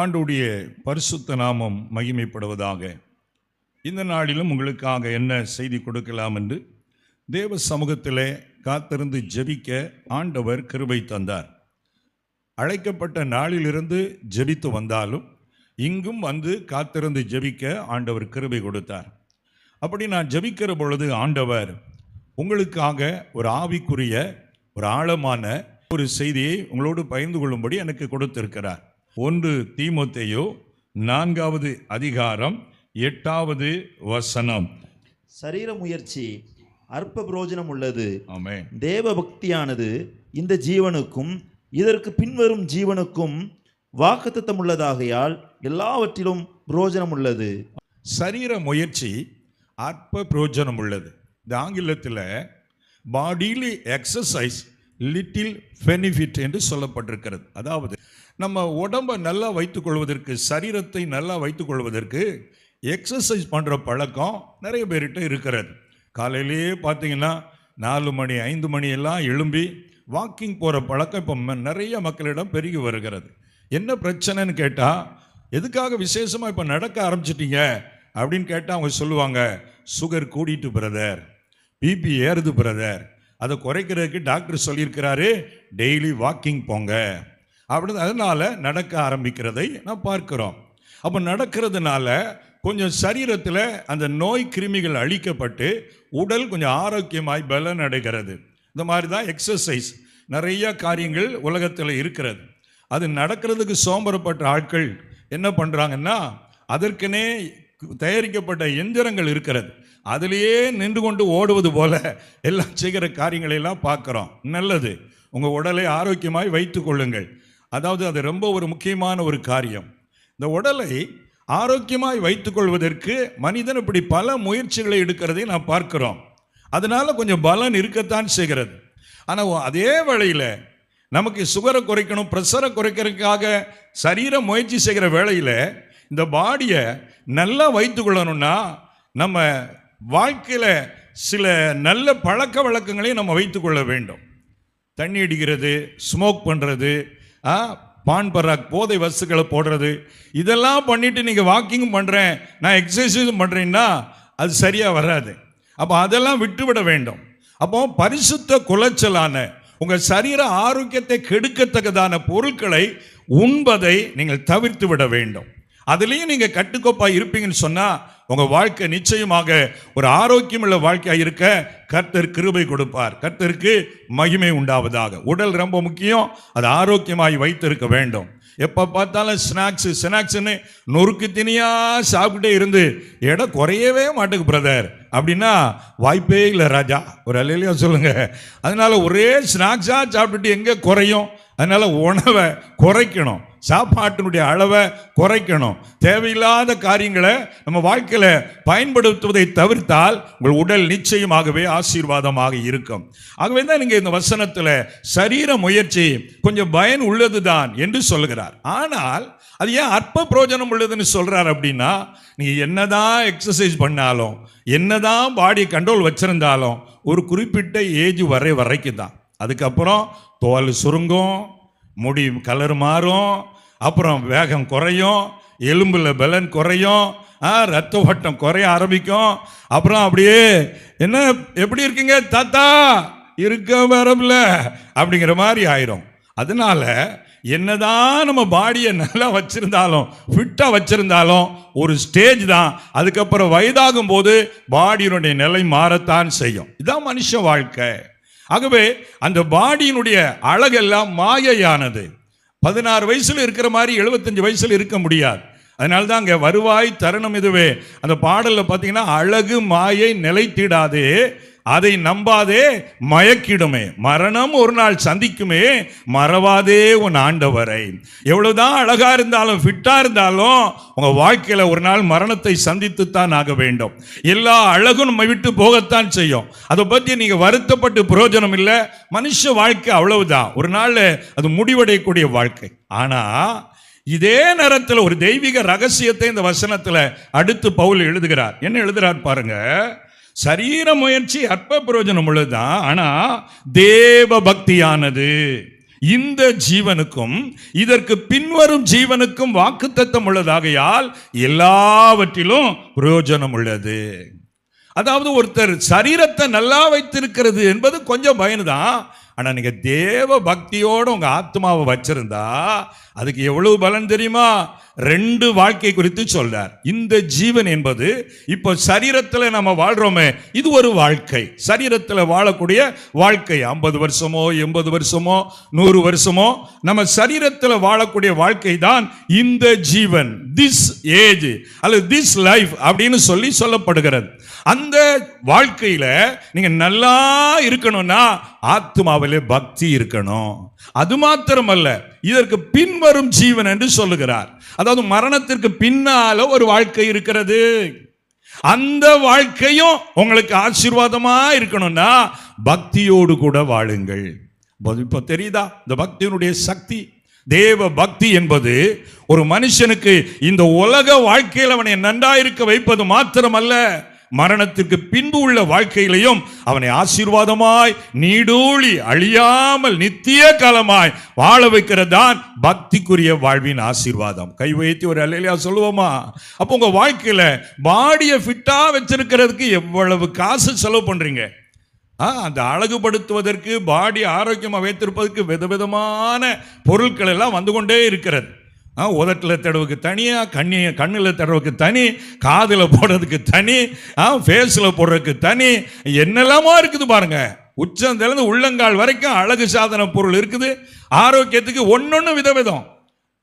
ஆண்டுடைய பரிசுத்த நாமம் மகிமைப்படுவதாக. இந்த நாளிலும் உங்களுக்காக என்ன செய்தி கொடுக்கலாம் என்று தேவ சமூகத்திலே காத்திருந்து ஜெபிக்க ஆண்டவர் கிருபை தந்தார். அழைக்கப்பட்ட நாளிலிருந்து ஜெபித்து வந்தாலும் இங்கும் வந்து காத்திருந்து ஜெபிக்க ஆண்டவர் கிருபை கொடுத்தார். அப்படி நான் ஜெபிக்கிற பொழுது ஆண்டவர் உங்களுக்காக ஒரு ஆவிக்குரிய ஒரு ஆழமான ஒரு செய்தியை உங்களோடு பகிர்ந்து கொள்ளும்படி எனக்கு கொடுத்திருக்கிறார். ஒன்று தீமோத்தேயு நான்காவது அதிகாரம் எட்டாவது வசனம். சரீர முயற்சி அற்ப பிரயோஜனம் உள்ளது ஆமென். தேவ பக்தியானது இந்த ஜீவனுக்கும் இதற்கு பின்வரும் ஜீவனுக்கும் வாக்குத்தத்தம் உள்ளதாகையால் எல்லாவற்றிலும் பிரயோஜனம் உள்ளது சரீர முயற்சி அற்ப பிரயோஜனம் உள்ளது இந்த ஆங்கிலத்தில் பாடிலி எக்ஸசைஸ் லிட்டில் பெனிஃபிட் என்று சொல்லப்பட்டிருக்கிறது. அதாவது நம்ம உடம்பை நல்லா வைத்துக்கொள்வதற்கு சரீரத்தை நல்லா வைத்துக்கொள்வதற்கு எக்ஸசைஸ் பண்ணுற பழக்கம் நிறைய பேர்கிட்ட இருக்கிறது. காலையிலேயே பார்த்தீங்கன்னா நாலு மணி ஐந்து மணியெல்லாம் எழும்பி வாக்கிங் போகிற பழக்கம் இப்போ நிறைய மக்களிடம் பெருகி வருகிறது. என்ன பிரச்சனைன்னு கேட்டால் எதுக்காக விசேஷமாக இப்போ நடக்க ஆரம்பிச்சிட்டீங்க? அப்படின்னு கேட்டால் அவங்க சொல்லுவாங்க சுகர் கூடிட்டு பிரதர் பிபி ஏறுது பிரதர் அதை குறைக்கிறதுக்கு டாக்டர் சொல்லியிருக்கிறாரு டெய்லி வாக்கிங் போங்க. அப்படின்னு அதனால் நடக்க ஆரம்பிக்கிறதை நான் பார்க்குறோம். அப்போ நடக்கிறதுனால கொஞ்சம் சரீரத்தில் அந்த நோய் கிருமிகள் அழிக்கப்பட்டு உடல் கொஞ்சம் ஆரோக்கியமாய் பலன் அடைகிறது இந்த மாதிரி தான் எக்ஸசைஸ் நிறைய காரியங்கள் உலகத்தில் இருக்கிறது. அது நடக்கிறதுக்கு சோம்பரப்பட்ட ஆட்கள் என்ன பண்ணுறாங்கன்னா அதற்கெனே தயாரிக்கப்பட்ட எந்திரங்கள் இருக்கிறது. அதிலேயே நின்று கொண்டு ஓடுவது போல எல்லாம் செய்கிற காரியங்களை எல்லாம் பார்க்குறோம். நல்லது. உங்கள் உடலை ஆரோக்கியமாய் வைத்து கொள்ளுங்கள். அதாவது அது ரொம்ப ஒரு முக்கியமான ஒரு காரியம். இந்த உடலை ஆரோக்கியமாய் வைத்துக்கொள்வதற்கு மனிதன் இப்படி பல முயற்சிகளை எடுக்கிறதை நான் பார்க்கிறோம். அதனால் கொஞ்சம் பலன் இருக்கத்தான் செய்கிறது. ஆனால் அதே வேளையில் நமக்கு சுகரை குறைக்கணும் ப்ரெஷரை குறைக்கிறதுக்காக சரீர முயற்சி செய்கிற வேளையில் இந்த பாடியை நல்லா வைத்துக்கொள்ளணும்னா நம்ம வாழ்க்கையில் சில நல்ல பழக்க வழக்கங்களையும் நம்ம வைத்துக்கொள்ள வேண்டும். தண்ணி அடிக்கிறது ஸ்மோக் பண்ணுறது ஆ பான் பராக் போதை வஸ்துக்களை போடுறது இதெல்லாம் பண்ணிவிட்டு நீங்கள் வாக்கிங்கும் பண்ணுறேன் நான் எக்ஸசைஸும் பண்ணுறேன்னா அது சரியாக வராது. அப்போ அதெல்லாம் விட்டுவிட வேண்டும். அப்போ பரிசுத்த குலைச்சலான உங்கள் சரீர ஆரோக்கியத்தை கெடுக்கத்தக்கதான பொருட்களை உண்பதை நீங்கள் தவிர்த்து விட வேண்டும். அதுலேயும் நீங்கள் கட்டுக்கோப்பாக இருப்பீங்கன்னு சொன்னால் உங்கள் வாழ்க்கை நிச்சயமாக ஒரு ஆரோக்கியமுள்ள வாழ்க்கையாக இருக்க கர்த்தர் கிருபை கொடுப்பார். கர்த்தருக்கு மகிமை உண்டாவதாக. உடல் ரொம்ப முக்கியம். அது ஆரோக்கியமாய் வைத்திருக்க வேண்டும். எப்போ பார்த்தாலும் ஸ்நாக்ஸு ஸ்நாக்ஸ்னு நொறுக்கு தினியாக சாப்பிட்டே இருந்து எடை குறையவே மாட்டுக்கு பிரதர். அப்படின்னா வாய்ப்பே இல்லை ராஜா. ஒரு அலையிலையா சொல்லுங்கள் அதனால ஒரே ஸ்நாக்ஸாக சாப்பிட்டுட்டு எங்கே குறையும்? அதனால் உணவை குறைக்கணும். சாப்பாட்டினுடைய அளவை குறைக்கணும். தேவையில்லாத காரியங்களை நம்ம வாழ்க்கையில் பயன்படுத்துவதை தவிர்த்தால் உங்கள் உடல் நிச்சயமாகவே ஆசீர்வாதமாக இருக்கும். ஆகவே தான் நீங்கள் இந்த வசனத்தில் சரீர முயற்சி கொஞ்சம் பயன் உள்ளது தான் என்று சொல்கிறார் ஆனால் அது ஏன் அற்ப பிரயோஜனம் உள்ளதுன்னு சொல்கிறார் அப்படின்னா நீங்கள் என்னதான் எக்ஸசைஸ் பண்ணாலும் என்னதான் பாடி கண்ட்ரோல் வச்சுருந்தாலும் ஒரு குறிப்பிட்ட ஏஜ் வரை வரைக்கும் தான் அதுக்கப்புறம் தோல் சுருங்கும் முடி கலர் மாறும் அப்புறம் வேகம் குறையும் எலும்பில் பலன் குறையும் ரத்த ஓட்டம் குறைய ஆரம்பிக்கும். அப்புறம் அப்படியே என்ன எப்படி இருக்கீங்க தாத்தா? இருக்க வரம்ல அப்படிங்கிற மாதிரி ஆயிரும். அதனால என்னதான் நம்ம பாடியை நல்லா வச்சிருந்தாலும் ஃபிட்டாக வச்சிருந்தாலும் ஒரு ஸ்டேஜ் தான். அதுக்கப்புறம் வயதாகும் போது பாடியினுடைய நிலை மாறத்தான் செய்யும். இதான் மனுஷ வாழ்க்கை. ஆகவே அந்த பாடியினுடைய அழகெல்லாம் மாயையானது. பதினாறு வயசுல இருக்கிற மாதிரி எழுபத்தஞ்சு வயசுல இருக்க முடியாது. அதனால தான் அங்கே வருவாய் தருணம் இதுவே. அந்த பாடலில் பார்த்தீங்கன்னா அழகு மாயை நிலைத்திடாதே அதை நம்பாதே மயக்கிடுமே. மரணம் ஒரு நாள் சந்திக்குமே மறவாதே உன் ஆண்டவரை. எவ்வளவுதான் அழகா இருந்தாலும் ஃபிட்டா இருந்தாலும் உங்க வாழ்க்கையில ஒரு நாள் மரணத்தை சந்தித்து தான் ஆக வேண்டும். எல்லா அழகும் நம்ம விட்டு போகத்தான் செய்யும். அதை பத்தி நீங்க வருத்தப்பட்டு பிரயோஜனம் இல்லை. மனுஷ வாழ்க்கை அவ்வளவுதான். ஒரு நாள் அது முடிவடையக்கூடிய வாழ்க்கை. ஆனா இதே நேரத்தில் ஒரு தெய்வீக ரகசியத்தை இந்த வசனத்தில் அடுத்து பவுல் எழுதுகிறார். என்ன எழுதுகிறார் பாருங்க. சரீர முயற்சி அற்ப பிரயோஜனம் உள்ளதுதான் ஆனா தேவ பக்தியானது இந்த ஜீவனுக்கும் இதற்கு பின்வரும் ஜீவனுக்கும் வாக்குத்தத்தம் உள்ளதாகையால் எல்லாவற்றிலும் பிரயோஜனம் உள்ளது. அதாவது ஒருத்தர் சரீரத்தை நல்லா வைத்திருக்கிறது என்பது கொஞ்சம் பயனுதான். ஆனா நீங்கள் தேவ பக்தியோட உங்க ஆத்மாவை வச்சிருந்தா அதுக்கு எவ்வளவு பலன் தெரியுமா? ரெண்டு வாழ்க்கை குறித்து சொல்றார். இந்த ஜீவன் என்பது இப்போ சரீரத்தில் நம்ம வாழ்றோமே இது ஒரு வாழ்க்கை. சரீரத்தில் வாழக்கூடிய வாழ்க்கை. ஐம்பது வருஷமோ எண்பது வருஷமோ நூறு வருஷமோ நம்ம சரீரத்தில் வாழக்கூடிய வாழ்க்கை தான் இந்த ஜீவன். திஸ் ஏஜ் அல்லது திஸ் லைஃப் அப்படின்னு சொல்லி சொல்லப்படுகிறது. அந்த வாழ்க்கையில நீங்க நல்லா இருக்கணும்னா ஆத்மாவிலே பக்தி இருக்கணும். அது மாத்திரமல்ல இதற்கு பின்வரும் ஜீவன் என்று சொல்லுகிறார். அதாவது மரணத்திற்கு பின்னால ஒரு வாழ்க்கை இருக்கிறது. அந்த வாழ்க்கையும் உங்களுக்கு ஆசீர்வாதமா இருக்கணும்னா பக்தியோடு கூட வாழுங்கள். இப்போ- இப்போ தெரியுதா? இந்த பக்தியினுடைய சக்தி. தேவ பக்தி என்பது ஒரு மனுஷனுக்கு இந்த உலக வாழ்க்கையில் அவனை நன்றாயிருக்க வைப்பது மாத்திரமல்ல. மரணத்திற்கு பின்பு உள்ள வாழ்க்கையிலையும் அவனை ஆசீர்வாதமாய் நீடூழி அழியாமல் நித்திய காலமாய் வாழ வைக்கிறதான் பக்திக்குரிய வாழ்வின் ஆசீர்வாதம். கை வைத்து ஒரு அலையிலையா சொல்லுவோமா? அப்போ உங்கள் வாழ்க்கையில் பாடியை ஃபிட்டாக வச்சிருக்கிறதுக்கு எவ்வளவு காசு செலவு பண்ணுறீங்க ஆ, அந்த அழகுபடுத்துவதற்கு பாடி ஆரோக்கியமாக வைத்திருப்பதற்கு விதவிதமான பொருட்கள் எல்லாம் வந்து கொண்டே இருக்கிறது. உதட்டில் தடவுக்கு தனியாக கண்ணி கண்ணில் தடவுக்கு தனி காதில் போடுறதுக்கு தனி ஃபேஸில் போடுறதுக்கு தனி. என்னெல்லாமோ இருக்குது பாருங்கள் உச்சந்திலிருந்து உள்ளங்கால் வரைக்கும் அழகு சாதன பொருள் இருக்குது. ஆரோக்கியத்துக்கு ஒன்னொன்று விதவிதம்.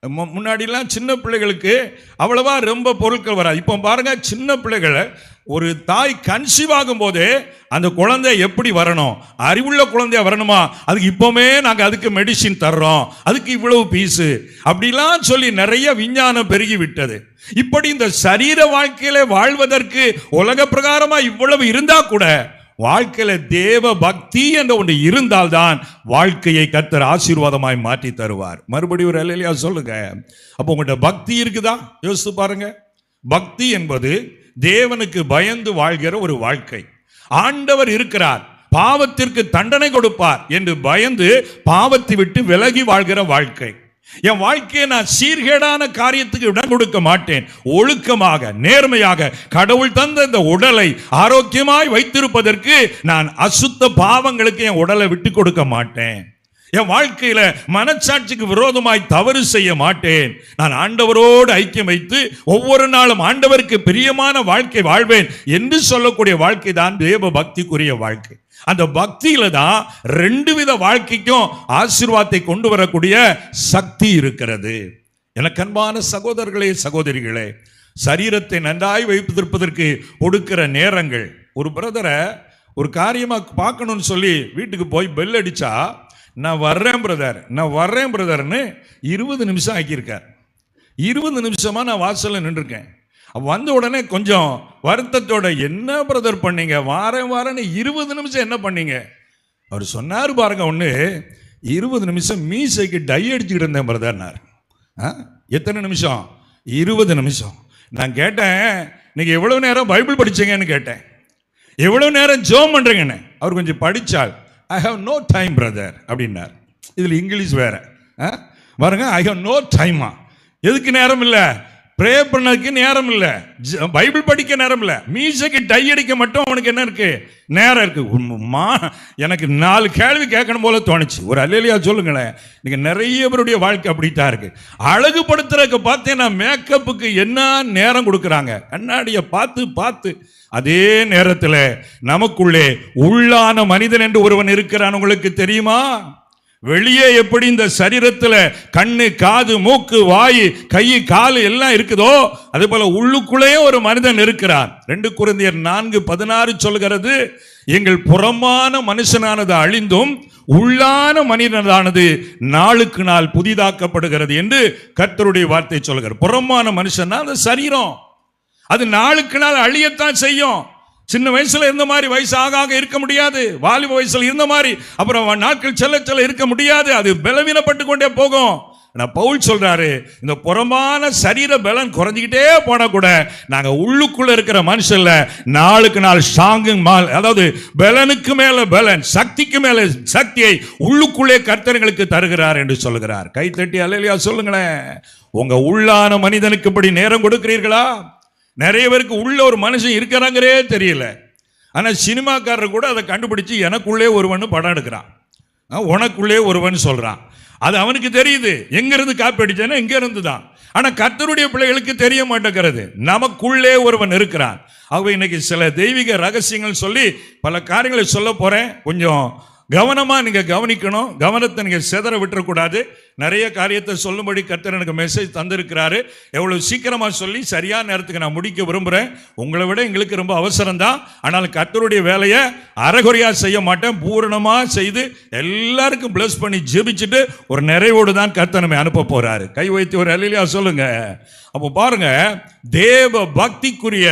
விதம் முன்னாடிலாம் சின்ன பிள்ளைகளுக்கு அவ்வளவா ரொம்ப பொருட்கள் வராது. இப்போ பாருங்கள் சின்ன பிள்ளைகளை ஒரு தாய் கன்சீவ் ஆகும்போது அந்த குழந்தை எப்படி வரணும்? அறிவுள்ள குழந்தையா வரணுமா? அதுக்கு இப்போமே நாங்கள் அதுக்கு மெடிசின் தர்றோம். அதுக்கு இவ்வளவு பீஸு அப்படிலாம் சொல்லி நிறைய விஞ்ஞானம் பெருகி விட்டது இப்படி இந்த சரீர வாழ்க்கையில வாழ்வதற்கு உலக பிரகாரமா இவ்வளவு இருந்தா கூட வாழ்க்கையில தேவ பக்தி என்ற ஒன்று இருந்தால்தான் வாழ்க்கையை கத்தர் ஆசீர்வாதமாய் மாற்றி தருவார். மறுபடியும் ஒரு அலையிலையா சொல்லுங்க. அப்போ உங்கள்கிட்ட பக்தி இருக்குதா? யோசித்து பாருங்க. பக்தி என்பது தேவனுக்கு பயந்து வாழ்கிற ஒரு வாழ்க்கை. ஆண்டவர் இருக்கிறார். பாவத்திற்கு தண்டனை கொடுப்பார் என்று பயந்து பாவத்தை விட்டு விலகி வாழ்கிற வாழ்க்கை. என் வாழ்க்கையை நான் சீர்கேடான காரியத்துக்கு இடம் கொடுக்க மாட்டேன். ஒழுக்கமாக நேர்மையாக கடவுள் தந்த இந்த உடலை ஆரோக்கியமாய் வைத்திருப்பதற்கு நான் அசுத்த பாவங்களுக்கு என் உடலை விட்டு கொடுக்க மாட்டேன். என் வாழ்க்கையில மனச்சாட்சிக்கு விரோதமாய் தவறு செய்ய மாட்டேன். நான் ஆண்டவரோடு ஐக்கியம் வைத்து ஒவ்வொரு நாளும் ஆண்டவருக்கு பிரியமான வாழ்க்கை வாழ்வேன் என்று சொல்லக்கூடிய வாழ்க்கை தான் தேவ பக்திக்குரிய வாழ்க்கை. அந்த பக்தியில தான் ரெண்டு வித வாழ்க்கைக்கும் ஆசீர்வாதத்தை கொண்டு வரக்கூடிய சக்தி இருக்கிறது. எனக்கு அன்பான சகோதரர்களே சகோதரிகளே சரீரத்தை நன்றாய் வைத்திருப்பதற்கு கொடுக்கிற நேரங்கள். ஒரு பிரதரை ஒரு காரியமாக பார்க்கணும்னு சொல்லி வீட்டுக்கு போய் பெல் அடித்தா நான் வர்றேன் பிரதர் நான் வர்றேன் பிரதர்னு இருபது நிமிஷம் ஆக்கியிருக்கார். இருபது நிமிஷமாக நான் வாசல்ல நின்றுருக்கேன். வந்த உடனே கொஞ்சம் வருத்தத்தோட என்ன பிரதர் பண்ணீங்க? வாரம் வாரம்னு இருபது நிமிஷம் என்ன பண்ணீங்க? அவர் சொன்னார் பாருங்க ஒன்று இருபது நிமிஷம் மீசைக்கு டை அடிச்சுக்கிட்டு இருந்தேன் பிரதர்னார் ஆ? எத்தனை நிமிஷம்? இருபது நிமிஷம். நான் கேட்டேன் நீங்கள் எவ்வளோ நேரம் பைபிள் படித்தீங்கன்னு கேட்டேன். எவ்வளோ நேரம் ஜோம் பண்ணுறீங்கன்னு அவர் கொஞ்சம் படித்தாள் I have no time brother அப்படின்னார். இதில் இங்கிலீஷ் வேற. ஆ? பாருங்க ஐ ஹவ் நோ டைமா எதுக்கு நேரம் இல்லை? ப்ரே பண்ணதுக்கு நேரம் இல்லை. ஜ- பைபிள் படிக்க நேரம் இல்லை. மியூசிக்கு டை அடிக்க மட்டும் அவனுக்கு என்ன இருக்கு? நேரம் இருக்கு. உம், மா எனக்கு நாலு கேள்வி கேட்கணும் போல தோணுச்சு. ஒரு அல்லையா சொல்லுங்களேன். நீங்கள் நிறைய பேருடைய வாழ்க்கை அப்படித்தான் இருக்கு. அழகுபடுத்துறதுக்கு பார்த்தீங்கன்னா மேக்கப்புக்கு என்ன நேரம் கொடுக்குறாங்க? கண்ணாடியை பார்த்து பார்த்து. அதே நேரத்தில் நமக்குள்ளே உள்ளான மனிதன் என்று ஒருவன் இருக்கிறான். உங்களுக்கு தெரியுமா? வெளியே எப்படி இந்த சரீரத்துல கண்ணு காது மூக்கு வாய் கை காலு எல்லாம் இருக்குதோ அதே போல உள்ளுக்குள்ளேயே ஒரு மனிதன் இருக்கிறார் ரெண்டு குருந்தியர் நான்கு பதினாறு சொல்கிறது எங்கள் புறமான மனுஷனானது அழிந்தும் உள்ளான மனிதனானது நாளுக்கு நாள் புதிதாக்கப்படுகிறது என்று கர்த்தருடைய வார்த்தை சொல்கிறார். புறமான மனுஷன்னா அந்த சரீரம். அது நாளுக்கு நாள் அழியத்தான் செய்யும். சின்ன வயசுல இருந்த மாதிரி வயசு ஆக ஆக இருக்க முடியாது. வாலிப வயசுல இருந்த மாதிரி. அப்புறம் நாட்கள் செல்ல செல்ல இருக்க முடியாது. அது பலவீனப்பட்டு கொண்டே போகும். நான் பவுல் சொல்றாரு இந்த புறமான சரீர பலன் குறைஞ்சிக்கிட்டே போனா கூட நாங்க உள்ளுக்குள்ள இருக்கிற மனுஷன்ல நாளுக்கு நாள் ஸ்ட்ராங்கு மால் அதாவது பலனுக்கு மேல பலன் சக்திக்கு மேல சக்தியை உள்ளுக்குள்ளே கர்த்தர்களுக்கு தருகிறார் என்று சொல்லுகிறார். கைத்தட்டி இல்லையா சொல்லுங்களேன். உங்க உள்ளான மனிதனுக்கு இப்படி நேரம் கொடுக்கிறீர்களா? நிறைய பேருக்கு உள்ள ஒரு மனுஷன் இருக்கிறாங்கிறே தெரியல. ஆனால் சினிமாக்காரர் கூட அதை கண்டுபிடிச்சு எனக்குள்ளே ஒருவன் படம் எடுக்கிறான். உனக்குள்ளே ஒருவன் சொல்கிறான் அது அவனுக்கு தெரியுது. எங்கேருந்து காப்பி அடிச்சானே இங்கேருந்து தான் ஆனால் கர்த்தருடைய பிள்ளைகளுக்கு தெரிய மாட்டேங்கிறது. நமக்குள்ளே ஒருவன் இருக்கிறான். ஆகவே இன்னைக்கு சில தெய்வீக ரகசியங்கள் சொல்லி பல காரியங்களை சொல்ல போகிறேன் கொஞ்சம் கவனமாக நீங்கள் கவனிக்கணும். கவனத்தை நீங்கள் சிதற விட்டுறக்கூடாது. நிறைய காரியத்தை சொல்லும்படி கர்த்தர் எனக்கு மெசேஜ் தந்திருக்கிறாரு. எவ்வளோ சீக்கிரமாக சொல்லி சரியான நேரத்துக்கு நான் முடிக்க விரும்புகிறேன் உங்களை விட எங்களுக்கு ரொம்ப அவசரம் தான் ஆனால் கர்த்தருடைய வேலையை அறகுறையாக செய்ய மாட்டேன். பூரணமாக செய்து எல்லாருக்கும் பிளஸ் பண்ணி ஜெபிச்சுட்டு ஒரு நிறைவோடு தான் கர்த்தர் நம்மை அனுப்ப போகிறாரு கை வைத்து ஒரு அலிலியா சொல்லுங்கள் அப்போ பாருங்க தேவ பக்திக்குரிய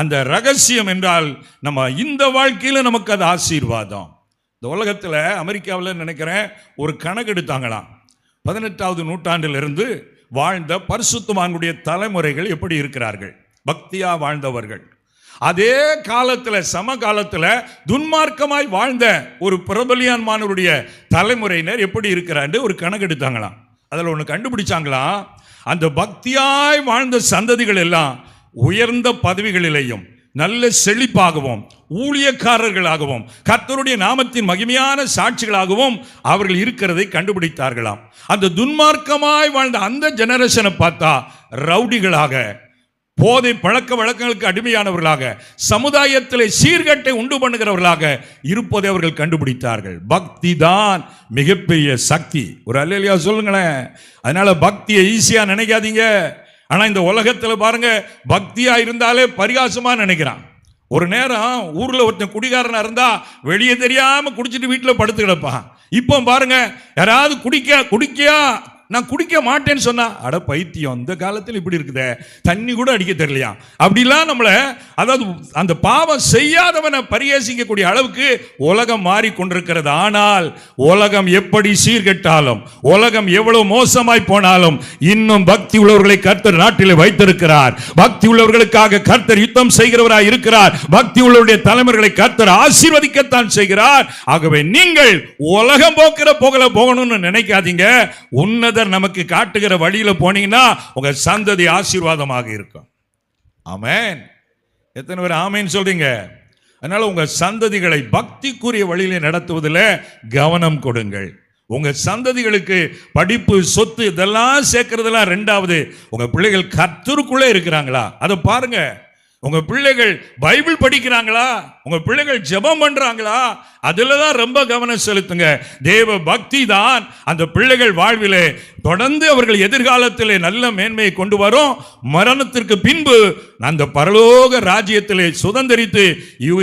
அந்த ரகசியம் என்றால் நம்ம இந்த வாழ்க்கையில் நமக்கு அது ஆசீர்வாதம். இந்த உலகத்தில் அமெரிக்காவில் நினைக்கிறேன் ஒரு கணக்கு எடுத்தாங்களாம். பதினெட்டாவது நூற்றாண்டிலிருந்து வாழ்ந்த பரிசுத்தமானுடைய தலைமுறைகள் எப்படி இருக்கிறார்கள்? பக்தியாக வாழ்ந்தவர்கள். அதே காலத்தில் சம காலத்தில் துன்மார்க்கமாய் வாழ்ந்த ஒரு பிரபலியான்மானவருடைய தலைமுறையினர் எப்படி இருக்கிறான்னு ஒரு கணக்கு எடுத்தாங்களாம். அதில் ஒன்று கண்டுபிடிச்சாங்களாம். அந்த பக்தியாய் வாழ்ந்த சந்ததிகள் எல்லாம் உயர்ந்த பதவிகளிலேயும் நல்ல செழிப்பாகவும் ஊழியக்காரர்களாகவும் கர்த்தருடைய நாமத்தின் மகிமையான சாட்சிகளாகவும் அவர்கள் இருக்கிறதை கண்டுபிடித்தார்களாம். அந்த துன்மார்க்கமாய் வாழ்ந்த அந்த ஜெனரேஷனை பார்த்தா ரவுடிகளாக போதை பழக்க வழக்கங்களுக்கு அடிமையானவர்களாக சமுதாயத்தில் சீர்கட்டை உண்டு பண்ணுகிறவர்களாக இருப்பதை அவர்கள் கண்டுபிடித்தார்கள். பக்தி தான் மிகப்பெரிய சக்தி. ஒரு அல்லையா சொல்லுங்களேன். அதனால பக்தியை ஈஸியாக நினைக்காதீங்க. ஆனால் இந்த உலகத்தில் பாருங்க பக்தியாக இருந்தாலே பரிகாசமாக நினைக்கிறான். ஒரு நேரம் ஊரில் ஒருத்தன் குடிகாரனாக இருந்தால் வெளியே தெரியாமல் குடிச்சிட்டு வீட்டில் படுத்து கிடப்பான். இப்போ பாருங்க யாராவது குடிக்க குடிக்கியா? நான் குடிக்க மாட்டேன்னு சொன்னா அட பைத்தியம் இந்த காலத்தில் இப்படி இருக்குதே. தண்ணி கூட அடிக்க தெரியலையா? அப்படிலாம் நம்மளை அதாவது அந்த பாவம் செய்யாதவனை பரிகசிக்கக்கூடிய அளவுக்கு உலகம் மாறி கொண்டிருக்கிறது ஆனால் உலகம் எப்படி சீர்கெட்டாலும் உலகம் எவ்வளவு மோசமாய் போனாலும் இன்னும் பக்தி உள்ளவர்களை கர்த்தர் நாட்டில் வைத்திருக்கிறார். பக்தி உள்ளவர்களுக்காக கர்த்தர் யுத்தம் செய்கிறவராய் இருக்கிறார். பக்தி உள்ளவருடைய தலைவர்களை கர்த்தர் ஆசீர்வதிக்கத்தான் செய்கிறார். ஆகவே நீங்கள் உலகம் போக்கிற போகல போகணும்னு நினைக்காதீங்க. உன்னதர் நமக்கு காட்டுகிற வழியில போனீங்கன்னா உங்கள் சந்ததி ஆசீர்வாதமாக இருக்கும். ஆமேன். எத்தனை பேர் ஆமேன்னு சொல்றீங்க? அதனால உங்க சந்ததிகளை பக்திக்குரிய வழியில நடத்துவதில் கவனம் கொடுங்கள். உங்க சந்ததிகளுக்கு படிப்பு சொத்து இதெல்லாம் சேர்க்கறதெல்லாம் ரெண்டாவது உங்க பிள்ளைகள் கத்துருக்குள்ளே இருக்கிறாங்களா? அதை பாருங்க. உங்க பிள்ளைகள் பைபிள் படிக்கிறாங்களா? உங்க பிள்ளைகள் ஜெபம் பண்றாங்களா? அதுல தான் ரொம்ப கவனம் செலுத்துங்க. தேவ பக்தி தான் அந்த பிள்ளைகள் வாழ்விலே தொடர்ந்து அவர்கள் எதிர்காலத்திலே நல்ல மேன்மையை கொண்டு வரும். மரணத்திற்கு பின்பு அந்த பரலோக ராஜ்யத்திலே சுதந்திரித்து யுக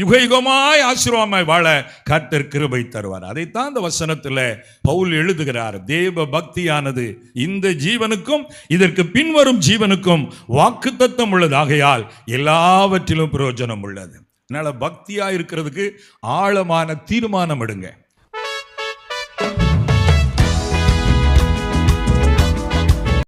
யுக யுகமாய் ஆசீர்வாதமாய் வாழ கர்த்தர் கிருபை தருவார். அதைத்தான் இந்த வசனத்தில் பவுல் எழுதுகிறார். தேவ பக்தியானது இந்த ஜீவனுக்கும் இதற்கு பின்வரும் ஜீவனுக்கும் வாக்குத்தத்தம் உள்ளதாகையால் எல்லாவற்றிலும் பிரயோஜனம் உள்ளது. அதனால பக்தியாக இருக்கிறதுக்கு ஆழமான தீர்மானம் எடுங்க.